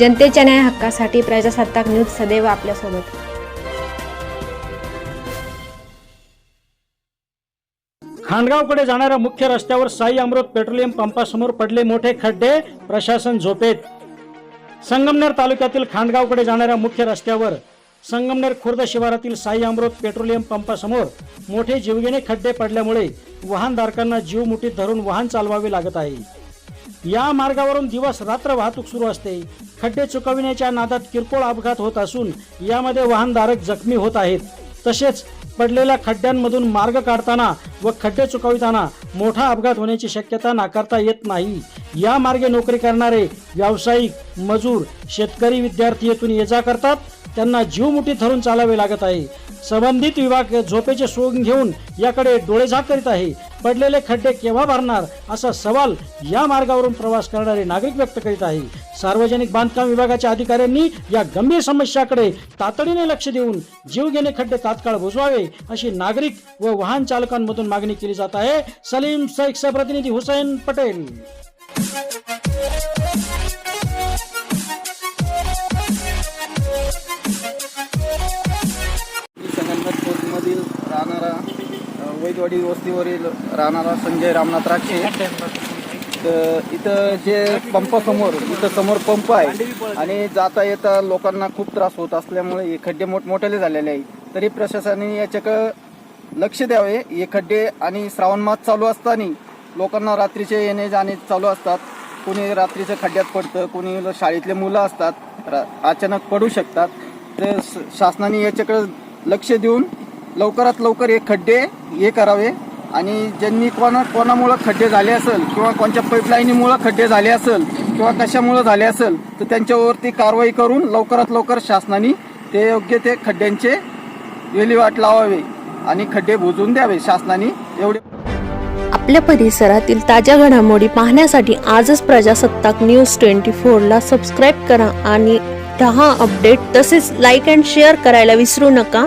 जनतेच्या न्याय हक्कासाठी प्रजासत्ताक न्यूज सदैव आपल्यासोबत. खांडगावकडे जाणाऱ्या मुख्य रस्त्यावर साई अमृत पेट्रोलियम पंपासमोर पडले मोठे खड्डे प्रशासन झोपेत. संगमनेर तालुक्यातील खांडगावकडे जाणाऱ्या मुख्य रस्त्यावर संगमनेर खुर्द शिवारातील साई अमृत पेट्रोलियम पंपासमोर मोठे जीवघेणे खड्डे पडल्यामुळे वाहनधारकांना जीव मुठीत धरून वाहन चालवावे लागत आहे. या मार्गावरून दिवस रात्र वाहतूक सुरू असते. खड्डे चुकविण्याच्या नादात किरकोळ अपघात होत असून यामध्ये वाहनधारक जखमी होत आहेत. तसेच पडलेल्या खड्ड्यांमधून मार्ग काढताना व खड्डे चुकविताना मोठा अपघात होण्याची शक्यता नाकारता येत नाही. या मार्गे नोकरी करणारे व्यावसायिक मजूर शेतकरी विद्यार्थी येथून ये जा करतात. त्यांना जीवमुठी धरून चालावे लागत आहे. संबंधित विभाग झोपेचे सोंग घेऊन याकडे डोळेझाक करीत आहे. पडलेले खड्डे केव्हा भरणार असा सवाल या मार्गावरून प्रवास करणारे नागरिक व्यक्त करीत आहे. सार्वजनिक बांधकाम विभागाच्या अधिकाऱ्यांनी या गंभीर समस्याकडे तातडीने लक्ष देऊन जीवघेणे खड्डे तात्काळ बुजवावे अशी नागरिक व वाहन चालकांमधून मागणी केली जात आहे. सलीम शेख प्रतिनिधी हुसैन पटेल. राहणारा वैदवाडी वस्तीवरील राहणारा संजय रामनाथ राक्षे तर इथं जे पंपासमोर इथं समोर पंप आहे आणि जाता येता लोकांना खूप त्रास होत असल्यामुळे हे खड्डे मोठमोठ्याले झालेले आहे तरी प्रशासनाने याच्याकडं लक्ष द्यावे. हे खड्डे आणि श्रावण मास चालू असताना लोकांना रात्रीचे येणे जाणे चालू असतात. कोणी रात्रीच्या खड्ड्यात पडतं कोणी शाळेतले मुलं असतात रा- अचानक पडू शकतात. तर शासनाने याच्याकडे लक्ष देऊन लवकरात लवकर हे खड्डे हे करावे आणि ज्यांनी कोणा कोणामुळं खड्डे झाले असेल किंवा कोणत्या पाईपलाईनीमुळं खड्डे झाले असेल किंवा कशामुळं झाले असेल तर त्यांच्यावरती कारवाई करून लवकरात लवकर शासनाने ते योग्य ते खड्ड्यांचे विल्हेवाट लावावे आणि खड्डे बुजवून द्यावे. शासनाने एवढे आपल्या परिसरातील ताज्या घडामोडी पाहण्यासाठी आजच प्रजासत्ताक न्यूज ट्वेंटी फोरला सबस्क्राईब करा आणि दहा अपडेट तसेच लाईक अँड शेअर करायला विसरू नका.